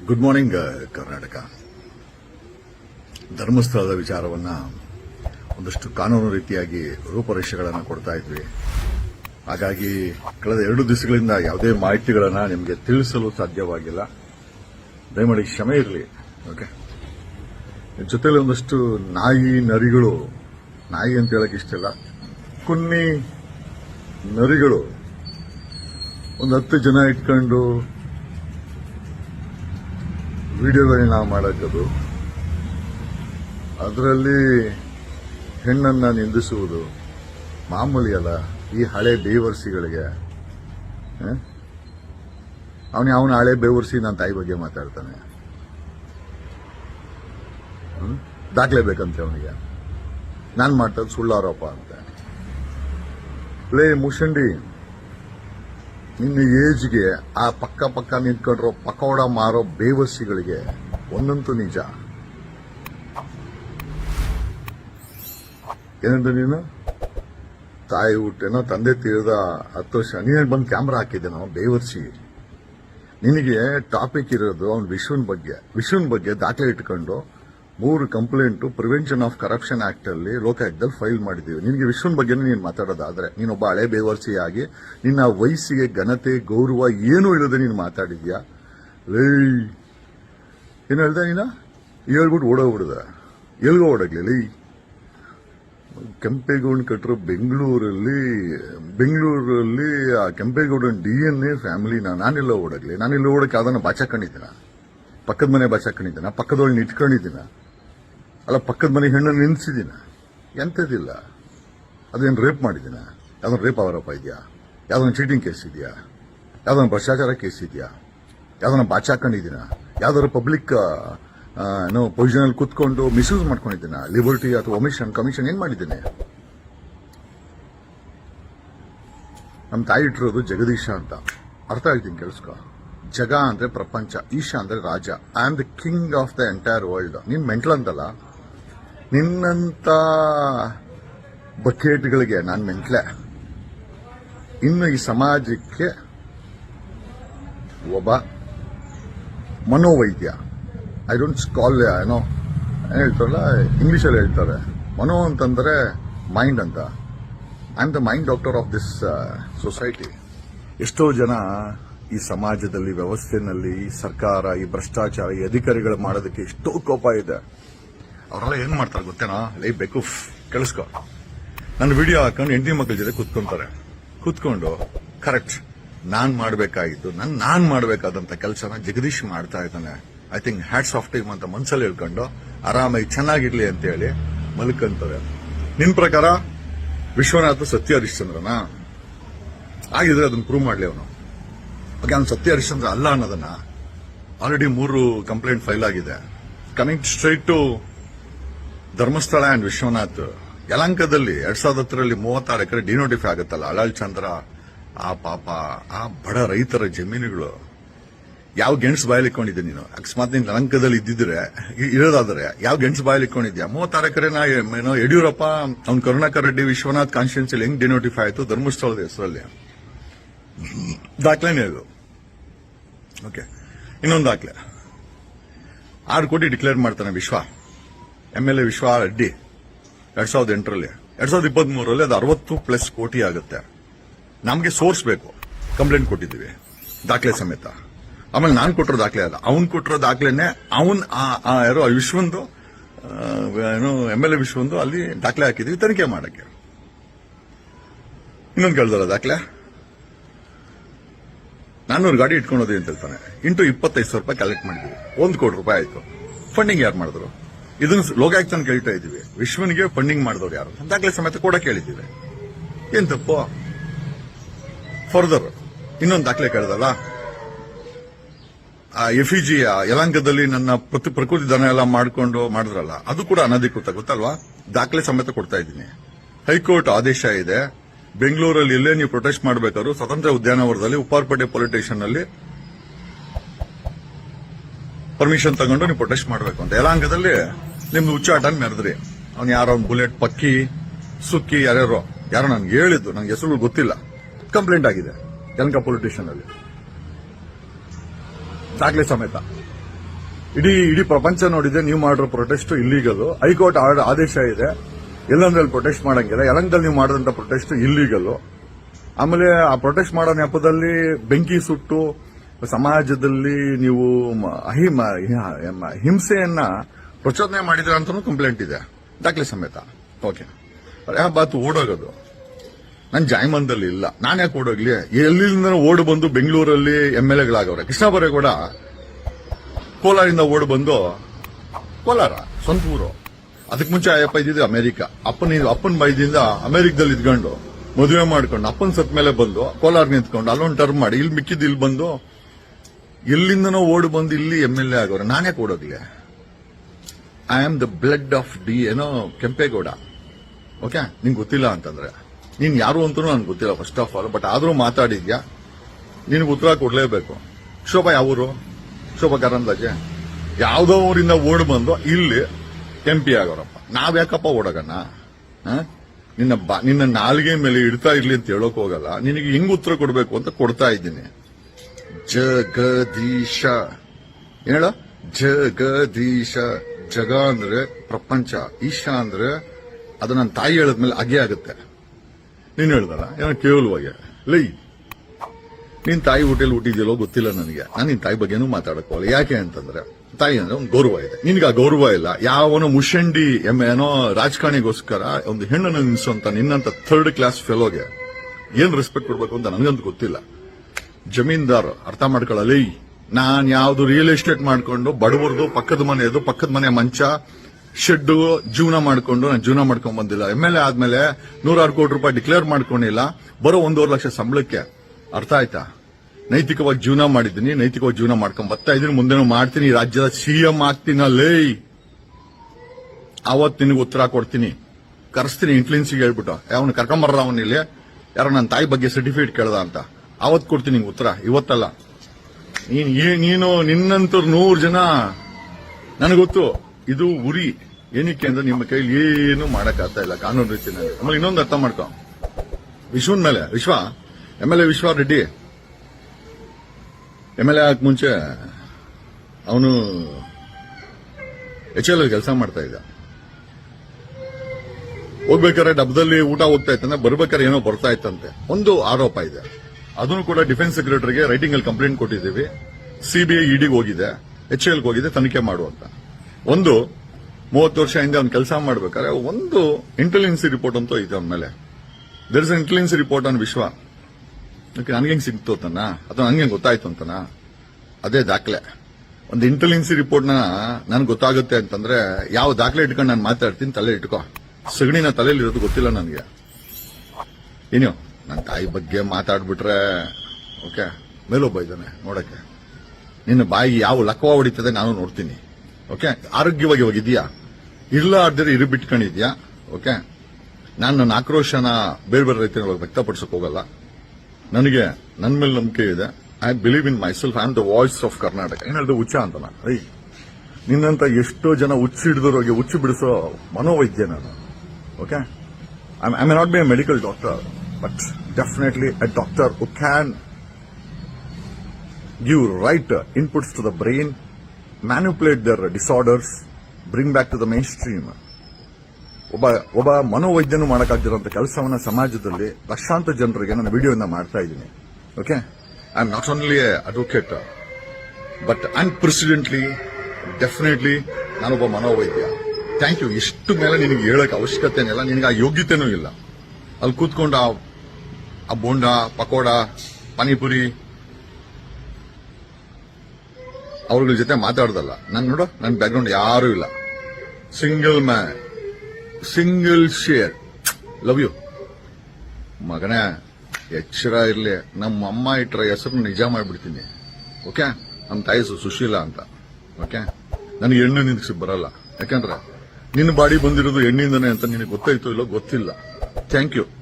Good morning Karnataka ಧರ್ಮಸ್ಥಳದ ವಿಚಾರವನ್ನ ಒಂದಷ್ಟು ಕಾನೂನು ರೀತಿಯಾಗಿ ರೂಪರೇಷೆಗಳನ್ನು ಕೊಡ್ತಾ ಇದ್ವಿ ಹಾಗಾಗಿ ಕಳೆದ ಎರಡು ದಿವಸಗಳಿಂದ ಯಾವುದೇ ಮಾಹಿತಿಗಳನ್ನು ನಿಮಗೆ ತಿಳಿಸಲು ಸಾಧ್ಯವಾಗಿಲ್ಲ ದಯಮಾಡಿ ಕ್ಷಮೆ ಇರಲಿ ಓಕೆ ಜೊತೆಲಿ ಒಂದಷ್ಟು ನಾಯಿ ನರಿಗಳು ನಾಯಿ ಅಂತ ಹೇಳಕ್ಕೆ ಇಷ್ಟ ಇಲ್ಲ ಕುನ್ನಿ ನರಿಗಳು ಒಂದು ಹತ್ತು ಜನ ಇಟ್ಕೊಂಡು ವಿಡಿಯೋಗಳನ್ನ ಮಾಡಕ್ಕದು ಅದರಲ್ಲಿ ಹೆಣ್ಣನ್ನ ನಿಂದಿಸುವುದು ಮಾಮೂಲಿ ಅಲ್ಲ. ಈ ಹಳೆ ಬೇವರ್ಸಿಗಳಿಗೆ ಅವನು ಅವನ ಹಳೆ ಬೇವರ್ಸಿ ನನ್ನ ತಾಯಿ ಬಗ್ಗೆ ಮಾತಾಡ್ತಾನೆ? ದಾಖಲೆ ಬೇಕಂತೆ ಅವನಿಗೆ. ನಾನು ಮಾಡ್ತದ್ದು ಸುಳ್ಳಾರಪ್ಪ ಅಂತ. ಲೇ ಮುಷಂಡಿ ನಿನ್ನ ಏಜ್ಗೆ ಆ ಪಕ್ಕ ಪಕ್ಕ ನಿಂತ್ಕೊಂಡ್ರೋ ಪಕೋಡ ಮಾರೋ ಬೇವರ್ಸಿಗಳಿಗೆ ಒಂದಂತೂ ನಿಜ. ಏನಂತ ನೀನು? ತಾಯಿ ಹುಟ್ಟೇನೋ ತಂದೆ ತೀರದ ಹತ್ತು ವರ್ಷ. ನೀನೇನು ಬಂದು ಕ್ಯಾಮ್ರಾ ಹಾಕಿದ್ದೆ ನಾವು ಬೇವರ್ಸಿ. ನಿನಗೆ ಟಾಪಿಕ್ ಇರೋದು ಅವ್ನ ವಿಶ್ವನ್ ಬಗ್ಗೆ. ವಿಶ್ವನ್ ಬಗ್ಗೆ ದಾಖಲೆ ಇಟ್ಕೊಂಡು ಮೂರು complaint prevention of corruption act ಅಲ್ಲಿ ಲೋಕಾಯುಕ್ತದಲ್ಲಿ ಫೈಲ್ ಮಾಡಿದ್ದೀವಿ. ನಿನಗೆ ವಿಶ್ವನ್ ಬಗ್ಗೆ ನೀನು ಮಾತಾಡೋದಾದ್ರೆ ನೀನೊಬ್ಬ ಹಳೆ ಬೇವರ್ಸಿಯಾಗಿ, ನಿನ್ನ ವಯಸ್ಸಿಗೆ ಘನತೆ, ಗೌರವ ಏನೂ ಇಲ್ಲದೆ ನೀನು ಮಾತಾಡಿದ್ಯಾ? ಲೇ ಏನು ಹೇಳ್ದೆ ನೀನು? ಹೇಳ್ಬಿಟ್ಟು ಓಡೋಗ್ಬಿಡ್ದ. ಎಲ್ಗೋ ಓಡಾಗ್ಲಿ ಲೈ ಕೆಂಪೇಗೌಡ ಕಟ್ಟರು ಬೆಂಗಳೂರಲ್ಲಿ ಬೆಂಗಳೂರಲ್ಲಿ ಆ ಕೆಂಪೇಗೌಡನ ಡಿ ಎನ್ ಎ ಫ್ಯಾಮಿಲಿನ ನಾನೆಲ್ಲ ಓಡಾಗ್ಲಿ ನಾನೆಲ್ಲ ಓಡಕ್ಕೆ ಅದನ್ನು ಬಾಚಾಕೊಂಡಿದ್ದೀನ ಪಕ್ಕದ ಮನೆ ಬಾಚಾಕೊಂಡಿದ್ದೀನ ಪಕ್ಕದೊಳಗೆ ನಿಂತ್ಕೊಂಡಿದ್ದೀನ ಅಲ್ಲ, ಪಕ್ಕದ ಮನೆ ಹೆಣ್ಣು ನಿಲ್ಲಿಸಿದ್ದೀನ? ಎಂಥದಿಲ್ಲ ಅದೇನು ರೇಪ್ ಮಾಡಿದ್ದೀನ? ಯಾವ್ದೊಂದು ರೇಪ್ ಆರೋಪ ಇದೆಯಾ? ಯಾವ್ದೊಂದು ಚೀಟಿಂಗ್ ಕೇಸ್ ಇದೆಯಾ? ಯಾವ್ದೊಂದು ಭ್ರಷ್ಟಾಚಾರ ಕೇಸ್ ಇದೆಯಾ? ಯಾವ್ದನ್ನ ಬಾಚಾಕೊಂಡಿದ್ದೀನ ಯಾವ್ದಾದ್ರು ಪಬ್ಲಿಕ್ ಏನೋ ಪೊಸಿಷನಲ್ಲಿ ಕೂತ್ಕೊಂಡು ಮಿಸ್ಯೂಸ್ ಮಾಡ್ಕೊಂಡಿದ್ದೀನ? ಲಿಬರ್ಟಿ ಅಥವಾ ಒಮಿಷನ್ ಕಮಿಷನ್ ಏನು ಮಾಡಿದ್ದೀನಿ? ನಮ್ಮ ತಾಯಿ ಇಟ್ಟಿರೋದು ಜಗದೀಶ ಅಂತ. ಅರ್ಥ ಆಗ್ತೀನಿ ಕೇಳಿಸ್ಕೊ. ಜಗ ಅಂದ್ರೆ ಪ್ರಪಂಚ, ಈಶಾ ಅಂದ್ರೆ ರಾಜ. I am the king of the entire world ನೀನ್ ಮೆಂಟ್ಲ್ ಅಂತಲ್ಲ ನಿನ್ನಂತ ಬಕೆಟ್ಗಳಿಗೆ ನಾನು ಮೆಂಟ್ಲೆ. ಇನ್ನು ಈ ಸಮಾಜಕ್ಕೆ ಒಬ್ಬ ಮನೋವೈದ್ಯ. ಐ ಡೋಂಟ್ ಕಾಲ್ ಏನೋ ಏನು ಹೇಳ್ತಾರಲ್ಲ ಇಂಗ್ಲೀಷಲ್ಲಿ ಹೇಳ್ತಾರೆ. ಮನೋ ಅಂತಂದ್ರೆ ಮೈಂಡ್ ಅಂತ. I am the mind doctor of this society ಎಷ್ಟೋ ಜನ ಈ ಸಮಾಜದಲ್ಲಿ ವ್ಯವಸ್ಥೆನಲ್ಲಿ ಸರ್ಕಾರ, ಈ ಭ್ರಷ್ಟಾಚಾರ, ಈ ಅಧಿಕಾರಿಗಳು ಮಾಡೋದಕ್ಕೆ ಎಷ್ಟೋ ಕೋಪ ಇದೆ. ಅವರೆಲ್ಲ ಏನ್ ಮಾಡ್ತಾರೆ ಗೊತ್ತೇನಾ? ಲೈ ಬೇಕು ಕೇಳಿಸ್ಕೊ. ನನ್ನ ವಿಡಿಯೋ ಹಾಕೊಂಡು ಹೆಂಡತಿ ಮಕ್ಕಳ ಜೊತೆ ಕೂತ್ಕೊಂತಾರೆ. ಕೂತ್ಕೊಂಡು ಕರೆಕ್ಟ್ ನಾನ್ ಮಾಡಬೇಕಾಗಿತ್ತು ನನ್, ನಾನ್ ಮಾಡಬೇಕಾದಂತ ಕೆಲಸನ ಜಗದೀಶ್ ಮಾಡ್ತಾ ಇದ್ದಾನೆ. I think hats off time ಅಂತ ಮನ್ಸಲ್ಲಿ ಹೇಳ್ಕೊಂಡು, ಆರಾಮಾಗಿ ಚೆನ್ನಾಗಿರ್ಲಿ ಅಂತ ಹೇಳಿ ಮಲ್ಕಂತಾರೆ ನಿನ್ ಪ್ರಕಾರ ವಿಶ್ವನಾಥ್ ಸತ್ಯ ಹರಿಶ್ಚಂದ್ರನ ಆಗಿದ್ರೆ ಅದನ್ನ ಪ್ರೂವ್ ಮಾಡ್ಲಿ ಅವನು. ಓಕೆ, ಅವ್ನು ಸತ್ಯ ಹರಿಶ್ಚಂದ್ರ ಅಲ್ಲ ಅನ್ನೋದನ್ನ ಆಲ್ರೆಡಿ ಮೂರು ಕಂಪ್ಲೇಂಟ್ ಫೈಲ್ ಆಗಿದೆ. Connect straight to Dharmasthala and Vishwanath, ಯಲಂಕದಲ್ಲಿ ಎರಡ್ ಸಾವಿರದ ಹತ್ತರಲ್ಲಿ ಮೂವತ್ತಾರು ಎಕರೆ ಡಿನೋಟಿಫೈ ಆಗುತ್ತಲ್ಲ. ಅಳಲ್ ಚಂದ್ರ, ಆ ಪಾಪ, ಆ ಬಡ ರೈತರ ಜಮೀನುಗಳು. ಯಾವ ಗೆಣಸು ಬಾಯಲಿಕ್ಕೊಂಡಿದ್ದೆ ನೀನು? ಅಕಸ್ಮಾತ್ ನೀನು ಯಲಂಕದಲ್ಲಿ ಇದ್ದಿದ್ರೆ ಇರೋದಾದ್ರೆ, ಯಾವ ಗೆಣಸು ಬಾಯಲಿಕ್ಕೊಂಡಿದ್ಯಾ ಮೂವತ್ತಾರು ಎಕರೆನ ಏನೋ ಯಡಿಯೂರಪ್ಪ, ಅವ್ನು ಕರುಣಾಕರ ರೆಡ್ಡಿ, ವಿಶ್ವನಾಥ್ ಕಾನ್ಸ್ಟಿಟ್ಯೂನ್ಸಿ ಹೆಂಗ್ ಡಿನೋಟಿಫೈ ಆಯ್ತು? ಧರ್ಮಸ್ಥಳದ ಹೆಸರಲ್ಲಿ. ದಾಖಲೆನೇ ಇದು. ಓಕೆ ಇನ್ನೊಂದು ದಾಖಲೆ. ಆರು ಕೋಟಿ ಡಿಕ್ಲೇರ್ ಮಾಡ್ತಾನೆ ವಿಶ್ವ. ಎಂ ಎಲ್ ಎ ವಿಶ್ವ ರೆಡ್ಡಿ ಎರಡ್ ಸಾವಿರದ ಎಂಟರಲ್ಲಿ. ಎರಡ್ ಸಾವಿರದ ಇಪ್ಪತ್ತ್ ಮೂರರಲ್ಲಿ ಅದು ಅರವತ್ತು ಪ್ಲಸ್ ಕೋಟಿ ಆಗುತ್ತೆ. ನಮಗೆ ಸೋರ್ಸ್ ಬೇಕು ಕಂಪ್ಲೇಂಟ್ ಕೊಟ್ಟಿದ್ದೀವಿ. ದಾಖಲೆ ಸಮೇತ. ಆಮೇಲೆ ನಾನು ಕೊಟ್ಟಿರೋ ದಾಖಲೆ ಅಲ್ಲ. ಅವ್ನು ಕೊಟ್ಟಿರೋ ದಾಖಲೆನೆ ಅವನ್ ಯಾರೋ ಆ ವಿಶ್ವಂದು ಏನು ಎಂ ಎಲ್ ಎ ವಿಶ್ವಂದು ಅಲ್ಲಿ ದಾಖಲೆ ಹಾಕಿದ್ವಿ ತನಿಖೆ ಮಾಡಕ್ಕೆ. ಇನ್ನೊಂದು ಕೇಳ್ದಲ್ಲ ದಾಖಲೆ? ನಾನ್ನೂರು ಗಾಡಿ ಇಟ್ಕೊಂಡೋದಿ ಅಂತ ಹೇಳ್ತಾನೆ. ಇಂಟು ಇಪ್ಪತ್ತೈದು ಸಾವಿರ ರೂಪಾಯಿ ಕಲೆಕ್ಟ್ ಮಾಡಿದ್ವಿ. ಒಂದು ಕೋಟಿ ರೂಪಾಯಿ ಆಯಿತು. ಫಂಡಿಂಗ್ ಯಾರು ಮಾಡಿದ್ರು? ಇದನ್ನ ಲೋಕಾಯುಕ್ತನ ಕೇಳ್ತಾ ಇದೀವಿ ವಿಶ್ವನಿಗೆ ಫಂಡಿಂಗ್ ಮಾಡಿದವ್ರು ಯಾರು? ದಾಖಲೆ ಸಮೇತ ಕೂಡ ಕೇಳಿದ್ದೀವಿ. ಏನ್ ತಪ್ಪು? ಫರ್ದರ್ ಇನ್ನೊಂದು ದಾಖಲೆ ಕೇಳ್ದಲ್ಲ? ಆ, ಎಫಿಜಿ ಯಲಾಂಗದಲ್ಲಿ ನನ್ನ ಪ್ರತಿ ಪ್ರಕೃತಿ ದನ ಎಲ್ಲ ಮಾಡಿಕೊಂಡು ಮಾಡಿದ್ರಲ್ಲ, ಅದು ಕೂಡ ಅನಧಿಕೃತ, ಗೊತ್ತಲ್ವಾ? ದಾಖಲೆ ಸಮೇತ ಕೊಡ್ತಾ ಇದ್ದೀನಿ. ಹೈಕೋರ್ಟ್ ಆದೇಶ ಇದೆ. ಬೆಂಗಳೂರಲ್ಲಿ ಎಲ್ಲೇ ನೀವು ಪ್ರೊಟೆಸ್ಟ್ ಮಾಡಬೇಕಾದ್ರು ಸ್ವತಂತ್ರ ಉದ್ಯಾನವನದಲ್ಲಿ ಉಪ್ಪಾರಪೇಟೆ ಪೊಲೀಸ್ ಸ್ಟೇಷನ್ ಅಲ್ಲಿ ಪರ್ಮಿಷನ್ ತಗೊಂಡು ನೀವು ಪ್ರೊಟೆಸ್ಟ್ ಮಾಡಬೇಕು ಅಂತ. ಯಲಾಂಕದಲ್ಲಿ ನಿಮ್ದು ಉಚ್ಚಾಟ ಮೆರೆದ್ರಿ. ಅವ್ನು ಯಾರೋ ಬುಲೆಟ್ ಪಕ್ಕಿ, ಸುಕ್ಕಿ, ಯಾರ್ಯಾರೋ. ಯಾರೋ ನನ್ಗೆ ಹೇಳಿದ್ದು, ನಂಗೆ ಹೆಸರು ಗೊತ್ತಿಲ್ಲ. ಕಂಪ್ಲೇಂಟ್ ಆಗಿದೆ ಯಲಂಕ ಸ್ಟೇಷನ್ ಅಲ್ಲಿ ದಾಖಲೆ ಸಮೇತ. ಇಡೀ ಇಡೀ ಪ್ರಪಂಚ ನೋಡಿದೆ ನೀವು ಮಾಡಿರೋ ಪ್ರೊಟೆಸ್ಟ್ ಇಲ್ಲಿಗಲ್ ಹೈಕೋರ್ಟ್ ಆದೇಶ ಇದೆ, ಎಲ್ಲಂದ್ರಲ್ಲಿ ಪ್ರೊಟೆಸ್ಟ್ ಮಾಡಂಗಿಲ್ಲ. ಯಲಂಕದಲ್ಲಿ ನೀವು ಮಾಡಿದಂತ ಪ್ರೊಟೆಸ್ಟ್ ಇಲ್ಲಿಗಲ್ ಆಮೇಲೆ ಆ ಪ್ರೊಟೆಸ್ಟ್ ಮಾಡೋ ನೆಪದಲ್ಲಿ ಬೆಂಕಿ ಸುಟ್ಟು ಸಮಾಜದಲ್ಲಿ ನೀವು ಅಹಿಮ- ಹಿಂಸೆಯನ್ನ ಪ್ರಚೋದನೆ ಮಾಡಿದ್ರ ಅಂತ ಕಂಪ್ಲೇಂಟ್ ಇದೆ. ದಾಖಲೆ ಸಮೇತ. ಓಕೆ ಬಾತ್ ಓಡೋಗೋದು. ನನ್ ಜಾಯಮಂದಲ್ಲಿ ಇಲ್ಲ. ನಾನು ಯಾಕೆ ಓಡೋಗ್ಲಿ? ಎಲ್ಲಿಂದ ಓಡ್ ಬಂದು ಬೆಂಗಳೂರಲ್ಲಿ ಎಂ ಎಲ್ ಎಗಳಾಗವ್ರೆ. ಕೃಷ್ಣ ಕೂಡ ಕೋಲಾರಿಂದ ಓಡ್ ಬಂದು ಕೋಲಾರ, ಸ್ವಂತ ಊರು. ಅದಕ್ಕೆ ಮುಂಚೆ ಅಯ್ಯಪ್ಪ ಇದ್ದಿದ್ದು ಅಮೆರಿಕ. ಅಪ್ಪನ ಅಪ್ಪನ ಬೈದಿಂದ ಅಮೆರಿಕದಲ್ಲಿ ಇದ್ಕೊಂಡು ಮದುವೆ ಮಾಡ್ಕೊಂಡು ಅಪ್ಪನ ಸತ್ ಮೇಲೆ ಬಂದು ಕೋಲಾರ ನಿಂತ್ಕೊಂಡು ಅಲ್ಲೊಂದು ಟರ್ಮ್ ಮಾಡಿ ಇಲ್ಲಿ ಮಿಕ್ಕಿದ್ದು ಇಲ್ಲಿ ಬಂದು ಎಲ್ಲಿಂದನೋ ಓಡ್ ಬಂದು ಇಲ್ಲಿ ಎಂ ಎಲ್ ಎ ಆಗೋರು. ನಾನೇ ಓಡೋಗ್ಲಿ? I am the blood of the ಏನೋ ಕೆಂಪೇಗೌಡ. ಓಕೆ ನಿಂಗೆ ಗೊತ್ತಿಲ್ಲ ಅಂತಂದ್ರೆ. ನೀನ್ ಯಾರು ಅಂತೂ ನನ್ಗೆ ಗೊತ್ತಿಲ್ಲ ಫಸ್ಟ್ ಆಫ್ ಆಲ್ ಬಟ್ ಆದರೂ ಮಾತಾಡಿದ್ಯಾ? ನಿನಗೆ ಉತ್ತರ ಕೊಡಲೇಬೇಕು. ಶೋಭಾ ಯಾವೂರು ಶೋಭಾ ಕರಂದಾಜೆ ಯಾವುದೋ ಊರಿಂದ ಓಡ್ ಬಂದು ಇಲ್ಲಿ ಕೆಂಪಿ ಆಗೋರಪ್ಪ. ನಾವ್ ಯಾಕಪ್ಪ ಓಡಗಣ್ಣ? ನಿನ್ನ ನಿನ್ನ ನಾಲ್ಗೆ ಮೇಲೆ ಇಡ್ತಾ ಇರ್ಲಿ ಅಂತ ಹೇಳೋಕ್ ಹೋಗಲ್ಲ. ನಿನಗೆ ಹೆಂಗ್ ಉತ್ತರ ಕೊಡಬೇಕು ಅಂತ ಕೊಡ್ತಾ ಇದ್ದೀನಿ. ಜಗದೀಶ. ಹೇಳ? ಜಗದೀಶ. ಜಗ ಅಂದ್ರೆ ಪ್ರಪಂಚ, ಈಶಾ ಅಂದ್ರೆ ಅದು ನನ್ನ ತಾಯಿ ಹೇಳಿದ್ಮೇಲೆ ಅಗೆ ಆಗುತ್ತೆ. ನೀನು ಹೇಳ್ದಲ್ಲ? ಏನೋ ಕೇವಲವಾಗಿ. ಲೈ. ನಿನ್ ತಾಯಿ ಊಟಲ್ಲಿ ಊಟಿದ್ಯಲ್ಲೋ ಗೊತ್ತಿಲ್ಲ ನನಗೆ. ನಾನು ನಿನ್ ತಾಯಿ ಬಗ್ಗೆನೂ ಮಾತಾಡಕ್ ಹೋಗಲ್ಲ ಯಾಕೆ ಅಂತಂದ್ರೆ, ತಾಯಿ ಅಂದ್ರೆ ಒಂದು ಗೌರವ ಇದೆ. ನಿನ್ಗೆ ಆ ಗೌರವ ಇಲ್ಲ. ಯಾವನೋ ಮುಷಂಡಿ, ಎಮ್ಮೆ, ಏನೋ ರಾಜಕಾರಣಿಗೋಸ್ಕರ ಒಂದು ಹೆಣ್ಣನ್ನು ನಿಲ್ಸುವಂತ ನಿನ್ನಂತ ಥರ್ಡ್ ಕ್ಲಾಸ್ ಫೆಲೋಗೆ ಏನ್ ರೆಸ್ಪೆಕ್ಟ್ ಕೊಡ್ಬೇಕು ಅಂತ ನನಗಂತೂ ಗೊತ್ತಿಲ್ಲ. ಜಮೀನ್ದಾರ್ ಅರ್ಥ ಮಾಡ್ಕೊಳ್ಳಲಿ ನಾನ್ ಯಾವ್ದು ರಿಯಲ್ ಎಸ್ಟೇಟ್ ಮಾಡ್ಕೊಂಡು ಬಡವರದು, ಪಕ್ಕದ ಮನೆಯದು, ಪಕ್ಕದ ಮನೆ ಮಂಚ ಶೆಡ್ ಜೀವನ ಮಾಡ್ಕೊಂಡು ನಾನು ಜೀವನ ಮಾಡ್ಕೊಂಡ್ ಬಂದಿಲ್ಲ. ಎಂ ಎಲ್ ಎ ಆದ್ಮೇಲೆ ನೂರಾರು ಕೋಟಿ ರೂಪಾಯಿ ಡಿಕ್ಲೇರ್ ಮಾಡ್ಕೊಂಡಿಲ್ಲ. ಬರೋ ಒಂದೂವರೆ ಲಕ್ಷ ಸಂಬಳಕ್ಕೆ. ಅರ್ಥ ಆಯ್ತಾ? ನೈತಿಕವಾಗಿ ಜೀವನ ಮಾಡಿದ್ದೀನಿ, ನೈತಿಕವಾಗಿ ಜೀವನ ಮಾಡ್ಕೊಂಡ್ ಬರ್ತಾ ಇದೀನಿ ಮುಂದೆನೂ ಮಾಡ್ತೀನಿ ರಾಜ್ಯದ ಸಿಎಂ ಆಗ್ತೀನಲ್ಲೇ ಅವತ್ ನಿನಗೆ ಉತ್ತರ ಕೊಡ್ತೀನಿ. ಕರೆಸ್ತೀನಿ ಇಂಟ್ಲಿನ್ಸಿಗೆ ಹೇಳ್ಬಿಟ್ಟು. ಅವನು ಕರ್ಕೊಂಬರ್ರ ಅವನಿಲ್ಲಿ ಯಾರೋ ನನ್ನ ತಾಯಿ ಬಗ್ಗೆ ಸರ್ಟಿಫಿಕೇಟ್ ಕೇಳ್ದ ಅಂತ. ಅವತ್ ಕೊಡ್ತೀನಿ ನಿಂಗೆ ಉತ್ತರ. ಇವತ್ತಲ್ಲ. ನೀನ್ ನೀನು ನಿನ್ನಂತ ನೂರು ಜನ. ನನಗೆ ಗೊತ್ತು, ಇದು ಉರಿ. ಏನಕ್ಕೆ ಅಂದ್ರೆ ನಿಮ್ಮ ಕೈಲಿ ಏನು ಮಾಡಕ್ಕಾಗ್ತಾ ಇಲ್ಲ ಕಾನೂನು ರೀತಿಯಲ್ಲಿ. ಆಮೇಲೆ ಇನ್ನೊಂದು ಅರ್ಥ ಮಾಡ್ಕೊ. ವಿಶ್ವನ್ ಮೇಲೆ, ವಿಶ್ವ, ಎಂ ಎಲ್ ಎ ವಿಶ್ವ ರೆಡ್ಡಿ. ಎಂ ಎಲ್ ಎ ಆಗಕ್ ಮುಂಚೆ ಅವನು ಎಚ್ ಎಲ್ ಕೆಲಸ ಮಾಡ್ತಾ ಇದ್ದ. ಹೋಗ್ಬೇಕಾದ್ರೆ ಡಬ್ಬದಲ್ಲಿ ಊಟ ಹೋಗ್ತಾ ಇತ್ತಂದ್ರೆ ಬರ್ಬೇಕಾದ್ರೆ ಏನೋ ಬರ್ತಾ ಇತ್ತಂತೆ. ಒಂದು ಆರೋಪ ಇದೆ. ಅದನ್ನು ಕೂಡ ಡಿಫೆನ್ಸ್ ಸೆಕ್ರೆಟರಿಗೆ ರೈಟಿಂಗ್ ಅಲ್ಲಿ ಕಂಪ್ಲೇಂಟ್ ಕೊಟ್ಟಿದ್ದೀವಿ. ಸಿಬಿಐ ಇಡಿಗೆ ಹೋಗಿದೆ, ಎಚ್ ಎಲ್ ಹೋಗಿದೆ, ತನಿಖೆ ಮಾಡುವಂತ ಒಂದು, ಮೂವತ್ತು ವರ್ಷ ಹಿಂದೆ ಅವ್ನು ಕೆಲಸ ಮಾಡ್ಬೇಕಾದ್ರೆ ಒಂದು ಇಂಟೆಲಿಜೆನ್ಸಿ ರಿಪೋರ್ಟ್ ಅಂತೂ ಇದೆ ಅವನ ಮೇಲೆ. There is intelligence report on Vishwa ನನ್ಗೆ ಹೆಂಗ್ ಸಿಕ್ತು ಅಂತಾನ? ಅಥವಾ ನನ್ಗೆ ಗೊತ್ತಾಯ್ತು ಅಂತನ? ಅದೇ ದಾಖಲೆ. ಒಂದು ಇಂಟೆಲಿಜೆನ್ಸಿ ರಿಪೋರ್ಟ್ನ ನನ್ಗೆ ಗೊತ್ತಾಗುತ್ತೆ ಅಂತಂದ್ರೆ, ಯಾವ ದಾಖಲೆ ಇಟ್ಕೊಂಡು ನಾನು ಮಾತಾಡ್ತೀನಿ ತಲೆ ಇಟ್ಕೋ. ಸಗಣಿನ ತಲೆಯಲ್ಲಿ ಇರೋದು ಗೊತ್ತಿಲ್ಲ ನನಗೆ. ಏನು ನನ್ನ ತಾಯಿ ಬಗ್ಗೆ ಮಾತಾಡ್ಬಿಟ್ರೆ, ಓಕೆ? ಮೇಲೊಬ್ಬ ಇದ್ದಾನೆ, ನೋಡಕ್ಕೆ. ನಿನ್ನ ಬಾಯಿ ಯಾವ ಲಕ್ವ ಹೊಡಿತದೆ ನಾನು ನೋಡ್ತೀನಿ, ಓಕೆ? ಆರೋಗ್ಯವಾಗಿ ಹೋಗಿದ್ಯಾ ಇಲ್ಲ ಆದ್ರೆ ಇರು ಬಿಟ್ಕೊಂಡಿದ್ಯಾ ಓಕೆ? ನಾನು ನನ್ನ ಆಕ್ರೋಶನ ಬೇರೆ ಬೇರೆ ರೀತಿಯಲ್ಲಿ ವ್ಯಕ್ತಪಡಿಸೋಕೆ ಹೋಗಲ್ಲ. ನನಗೆ ನನ್ನ ಮೇಲೆ ನಂಬಿಕೆ ಇದೆ. I believe in myself I am the voice of Karnataka ಏನ್ ಹೇಳಿದೆ ಹುಚ್ಚ ನಾನು? ಐ ನಿನ್ನಂತ ಎಷ್ಟೋ ಜನ ಹುಚ್ಚು ಹಿಡಿದ್ರೋಗಿ ಹುಚ್ಚು ಬಿಡಿಸೋ ಮನೋವೈದ್ಯ ನಾನು, okay? I may not be a medical doctor but definitely a doctor who can give right inputs to the brain, manipulate their disorders, bring back to the mainstream. ಒಬ್ಬ ಒಬ್ಬ ಮನೋವೈದ್ಯನು ಮಾಡಕ್ಕಾಗ್ದಿರೋಂಥ ಕೆಲಸವನ್ನ ಸಮಾಜದಲ್ಲಿ ಲಕ್ಷಾಂತರ ಜನರಿಗೆ ನನ್ನ ವಿಡಿಯೋನ ಮಾಡ್ತಾ ಇದ್ದೀನಿ. Okay I am not only advocate but unprecedentedly definitely ನಾನೊಬ್ಬ ಮನೋವೈದ್ಯ. ಥ್ಯಾಂಕ್ ಯು ಇಷ್ಟು ಮೇಲೆ ನಿನಗೆ ಹೇಳಕ್ ಅವಶ್ಯಕತೆನೇ ಇಲ್ಲ. ನಿನಗೆ ಆ ಯೋಗ್ಯತೆನೂ ಇಲ್ಲ. ಅಲ್ಲಿ ಕೂತ್ಕೊಂಡು ಆ- ಆ ಬೋಂಡಾ ಪಕೋಡ, ಪಾನಿಪುರಿ. ಅವ್ರಗಳ ಜೊತೆ ಮಾತಾಡ್ದಲ್ಲ. ನಾನು ನೋಡು ನನ್ನ ಬ್ಯಾಕ್ಗ್ರೌಂಡ್ ಯಾರೂ ಇಲ್ಲ. ಸಿಂಗಲ್ ಮ್ಯಾನ್ ಸಿಂಗಲ್ ಶೇರ್ ಲವ್ ಯು ಮಗನೇ, ಎಚ್ಚರ ಇರಲಿ. ನಮ್ಮ ಅಮ್ಮ ಇಟ್ಟರ ಹೆಸರು ನಿಜ ಮಾಡಿಬಿಡ್ತೀನಿ. ಓಕೆ ನಮ್ಮ ತಾಯಿ ಸುಶೀಲ ಅಂತ. ಓಕೆ ನನಗೆ ಹೆಣ್ಣು ನಿಂದಿಸಿ ಬರಲ್ಲ. ಯಾಕಂದ್ರೆ ನಿನ್ನ ಬಾಡಿ ಬಂದಿರೋದು ಹೆಣ್ಣಿಂದನೇ ಅಂತ ನಿನಗೆ ಗೊತ್ತಾಯ್ತು ಇಲ್ಲೋ ಗೊತ್ತಿಲ್ಲ. Thank you